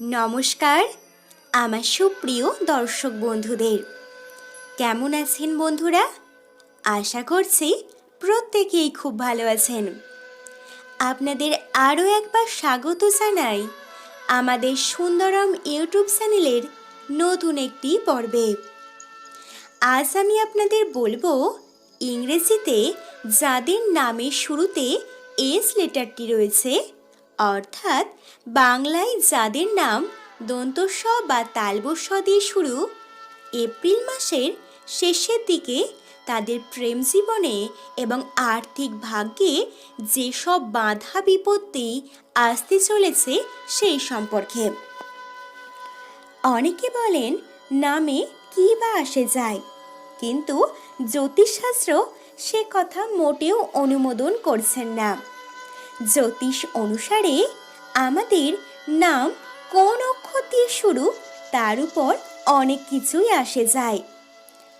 নমস্কার, আমার সুপ্রিয় দর্শক বন্ধুদের। কেমন আছেন বন্ধুরা? আশা করছি প্রত্যেকেই খুব ভালো আছেন। আপনাদের আরও একবার স্বাগত জানাই আমাদের সুন্দরম ইউটিউব চ্যানেলের নতুন একটি পর্বে। আজ আমি আপনাদের বলব ইংরেজিতে যাদের নামের শুরুতে এস লেটারটি রয়েছে অর্থাৎ বাংলায় যাদের নাম দন্তস্ব বা তালবস্ব দিয়ে শুরু, এপ্রিল মাসের শেষের দিকে তাদের প্রেম জীবনে এবং আর্থিক ভাগ্যে যেসব বাধা বিপত্তি আসতে চলেছে সেই সম্পর্কে। অনেকে বলেন, নামে কী বা আসে যায়, কিন্তু জ্যোতিষশাস্ত্র সে কথা মোটেও অনুমোদন করছেন না। জ্যোতিষ অনুসারে আমাদের নাম কোন অক্ষর দিয়ে শুরু, তার উপর অনেক কিছুই আসে যায়।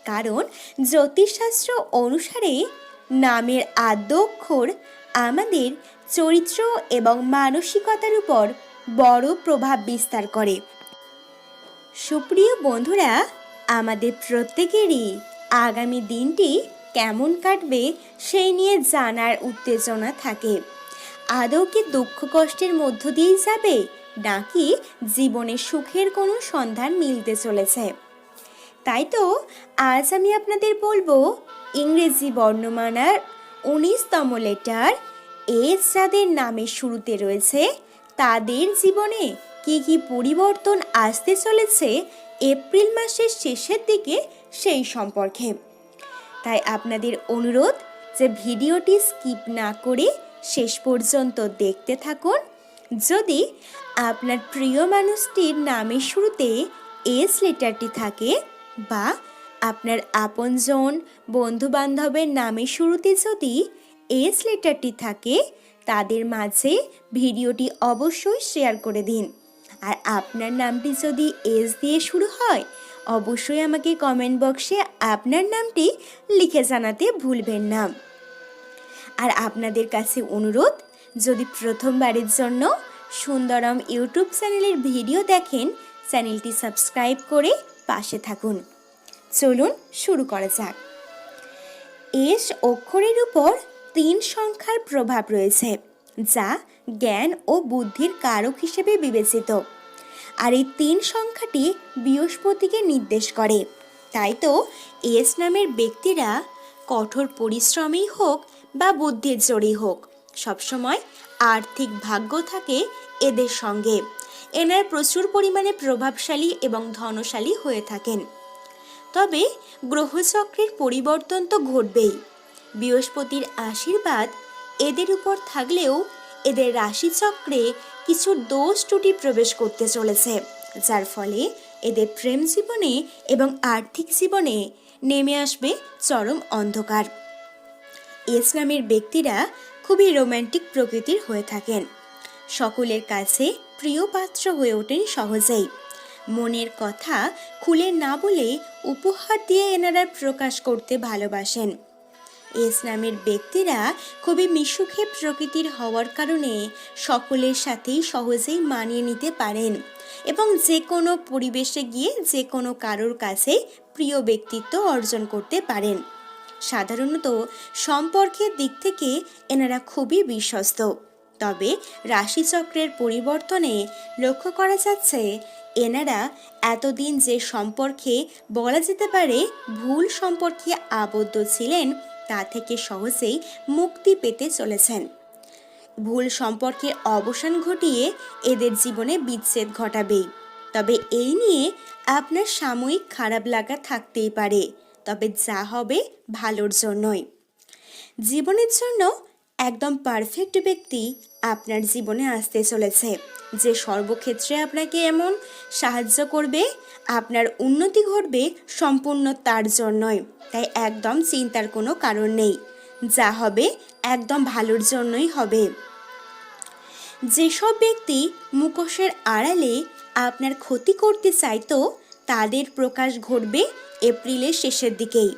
কারণ জ্যোতিষশাস্ত্র অনুসারে নামের আদ্য অক্ষর আমাদের চরিত্র এবং মানসিকতার উপর বড় প্রভাব বিস্তার করে। সুপ্রিয় বন্ধুরা, আমাদের প্রত্যেকেরই আগামী দিনটি কেমন কাটবে সেই নিয়ে জানার উত্তেজনা থাকে। আদৌ কি দুঃখ কষ্টের মধ্য দিয়েই যাবে, নাকি জীবনে সুখের কোনো সন্ধান মিলতে চলেছে? তাই তো আজ আমি আপনাদের বলব, ইংরেজি বর্ণমালার উনিশতম লেটার এস যাদের নামের শুরুতে রয়েছে, তাদের জীবনে কি কি পরিবর্তন আসতে চলেছে এপ্রিল মাসের শেষের দিকে সেই সম্পর্কে। তাই আপনাদের অনুরোধ যে ভিডিওটি স্কিপ না করে শেষ পর্যন্ত দেখতে থাকুন। যদি আপনার প্রিয় মানুষটির নামের শুরুতে এস লেটারটি থাকে বা আপনার আপনজন বন্ধু বান্ধবের নামের শুরুতে যদি এস লেটারটি থাকে, তাদের মাঝে ভিডিওটি অবশ্যই শেয়ার করে দিন। আর আপনার নামটি যদি এস দিয়ে শুরু হয়, অবশ্যই আমাকে কমেন্ট বক্সে আপনার নামটি লিখে জানাতে ভুলবেন না। আর আপনাদের কাছে অনুরোধ, যদি প্রথমবারের জন্য সুন্দরম ইউটিউব চ্যানেলের ভিডিও দেখেন, চ্যানেলটি সাবস্ক্রাইব করে পাশে থাকুন। চলুন শুরু করা যাক। এস অক্ষরের উপর তিন সংখ্যার প্রভাব রয়েছে, যা জ্ঞান ও বুদ্ধির কারক হিসেবে বিবেচিত। আর এই তিন সংখ্যাটি বৃহস্পতিকে নির্দেশ করে। তাই তো এস নামের ব্যক্তিরা কঠোর পরিশ্রমেই হোক বা বুদ্ধির জোরেই হোক। সবসময় আর্থিক ভাগ্য থাকে এদের সঙ্গে। এনারা প্রচুর পরিমাণে প্রভাবশালী এবং ধনশালী হয়ে থাকেন। তবে গ্রহচক্রের পরিবর্তন তো ঘটবেই। বৃহস্পতির আশীর্বাদ এদের উপর থাকলেও এদের রাশিচক্রে কিছু দোষ ত্রুটি প্রবেশ করতে চলেছে, যার ফলে এদের প্রেম জীবনে এবং আর্থিক জীবনে নেমে আসবে চরম অন্ধকার। এস নামের ব্যক্তিরা খুবই রোম্যান্টিক প্রকৃতির হয়ে থাকেন। সকলের কাছে প্রিয় পাত্র হয়ে ওঠেন সহজেই। মনের কথা খুলে না বলে উপহার দিয়ে এনারা প্রকাশ করতে ভালোবাসেন। এস নামের ব্যক্তিরা খুবই মিশুখে প্রকৃতির হওয়ার কারণে সকলের সাথেই সহজেই মানিয়ে নিতে পারেন এবং যে কোনো পরিবেশে গিয়ে যে কোনো কারোর কাছে প্রিয় ব্যক্তিত্ব অর্জন করতে পারেন। সাধারণত সম্পর্কের দিক থেকে এনারা খুবই বিশ্বস্ত। তবে রাশিচক্রের পরিবর্তনে লক্ষ্য করা যাচ্ছে, এনারা এতদিন যে সম্পর্কে বলা যেতে পারে ভুল সম্পর্কে আবদ্ধ ছিলেন, তা থেকে সহজেই মুক্তি পেতে চলেছেন। ভুল সম্পর্কের অবসান ঘটিয়ে এদের জীবনে বিচ্ছেদ ঘটাবেই। তবে এই নিয়ে আপনার সাময়িক খারাপ লাগা থাকতেই পারে। তবে যা হবে ভালোর জন্যই। জীবনের জন্য একদম পারফেক্ট ব্যক্তি আপনার জীবনে আসতে চলেছে। যে সর্বক্ষেত্রে আপনাকে এমন সাহায্য করবে, আপনার উন্নতি ঘটবে সম্পূর্ণ তার জন্যই। তাই একদম চিন্তার কোনো কারণ নেই। যা হবে একদম ভালোর জন্যই হবে। যেসব ব্যক্তি মুখোশের আড়ালে আপনার ক্ষতি করতে চাইতো তাদের প্রকাশ ঘটবে এপ্রিলের শেষের দিকেই।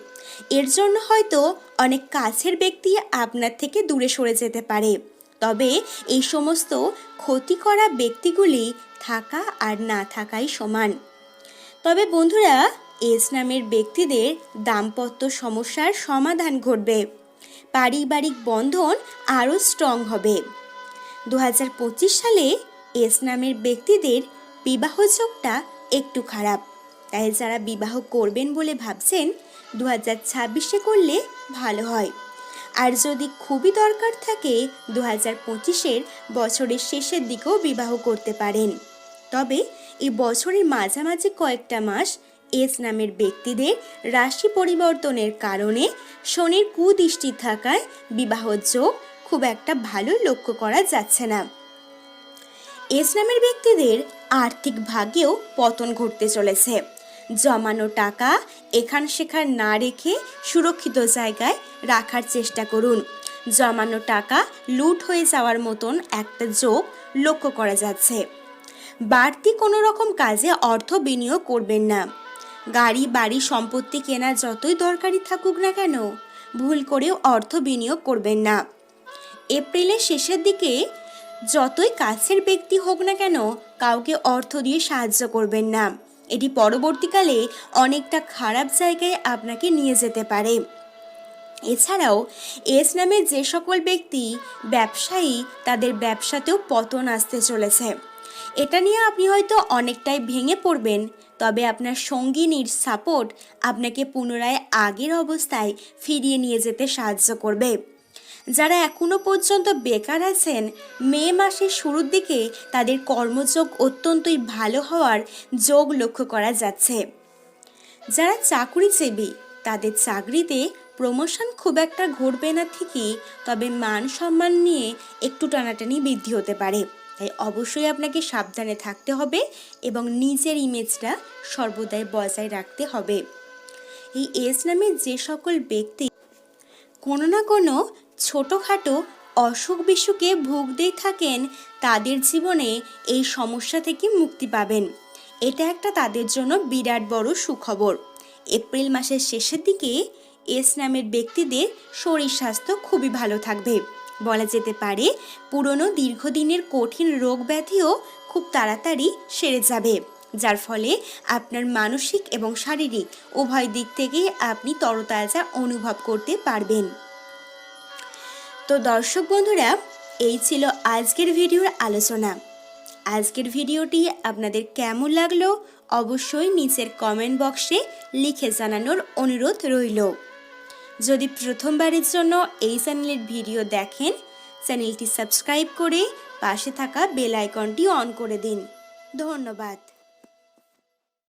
এর জন্য হয়তো অনেক কাছের ব্যক্তি আপনার থেকে দূরে সরে যেতে পারে। তবে এই সমস্ত ক্ষতি করা ব্যক্তিগুলি থাকা আর না থাকাই সমান। তবে বন্ধুরা এস নামের ব্যক্তিদের দাম্পত্য সমস্যার সমাধান ঘটবে। পারিবারিক বন্ধন আরও স্ট্রং হবে। দু হাজার পঁচিশ সালে এস নামের ব্যক্তিদের বিবাহযোগটা একটু খারাপ। তাই যারা বিবাহ করবেন বলে ভাবছেন দু হাজার ছাব্বিশে করলে ভালো হয়। আর যদি খুবই দরকার থাকে দু হাজার পঁচিশের বছরের শেষের দিকেও বিবাহ করতে পারেন। তবে এই বছরের মাঝামাঝি কয়েকটা মাস এস নামের ব্যক্তিদের রাশি পরিবর্তনের কারণে শনির কুদৃষ্টি থাকায় বিবাহ যোগ খুব একটা ভালো লক্ষ্য করা যাচ্ছে না। এস নামের ব্যক্তিদের আর্থিক ভাগ্যেও পতন ঘটতে চলেছে। জমানো টাকা এখান সেখান না রেখে সুরক্ষিত জায়গায় রাখার চেষ্টা করুন। জমানো টাকা লুট হয়ে যাওয়ার মতন একটা যোগ লক্ষ্য করা যাচ্ছে। বাড়তি কোনো রকম কাজে অর্থ বিনিয়োগ করবেন না। গাড়ি, বাড়ি, সম্পত্তি কেনা যতই দরকারি থাকুক না কেন, ভুল করেও অর্থ বিনিয়োগ করবেন না। এপ্রিলের শেষের দিকে যতই কাছের ব্যক্তি হোক না কেন, কাউকে অর্থ দিয়ে সাহায্য করবেন না। এটি পরবর্তীকালে অনেকটা খারাপ জায়গায় আপনাকে নিয়ে যেতে পারে। এছাড়াও, এস নামে যে সকল ব্যক্তি ব্যবসায়ী, তাদের ব্যবসাতেও পতন আসতে চলেছে। এটা নিয়ে আপনি হয়তো অনেকটাই ভেঙে পড়বেন, তবে আপনার সঙ্গিনীর সাপোর্ট আপনাকে পুনরায় আগের অবস্থায় ফিরিয়ে নিয়ে যেতে সাহায্য করবে। যারা এখনও পর্যন্ত বেকার আছেন, মে মাসের শুরুর দিকে তাদের কর্মযোগ অত্যন্তই ভালো হওয়ার যোগ লক্ষ্য করা যাচ্ছে। যারা চাকরিজীবী, তাদের চাকরিতে প্রমোশন খুব একটা ঘটবে না ঠিকই, তবে মান সম্মান নিয়ে একটু টানাটানি বৃদ্ধি হতে পারে। তাই অবশ্যই আপনাকে সাবধানে থাকতে হবে এবং নিজের ইমেজটা সর্বদাই বজায় রাখতে হবে। এই এস নামে যে সকল ব্যক্তি কোনো না কোনো ছোটোখাটো অসুখ বিসুখে ভুগতেই থাকেন, তাদের জীবনে এই সমস্যা থেকে মুক্তি পাবেন। এটা একটা তাদের জন্য বিরাট বড় সুখবর। এপ্রিল মাসের শেষের দিকে এস নামের ব্যক্তিদের শরীর স্বাস্থ্য খুবই ভালো থাকবে। বলা যেতে পারে, পুরনো দীর্ঘদিনের কঠিন রোগ ব্যাধিও খুব তাড়াতাড়ি সেরে যাবে, যার ফলে আপনার মানসিক এবং শারীরিক উভয় দিক থেকেই আপনি তরতাজা অনুভব করতে পারবেন। তো দর্শক বন্ধুরা, এই ছিল আজকের ভিডিওর আলোচনা। আজকের ভিডিওটি আপনাদের কেমন লাগল অবশ্যই নিচের কমেন্ট বক্সে লিখে জানানোর অনুরোধ রইল। যদি প্রথমবারের জন্য এই চ্যানেলের ভিডিও দেখেন, চ্যানেলটি সাবস্ক্রাইব করে পাশে থাকা বেল আইকনটি অন করে দিন। ধন্যবাদ।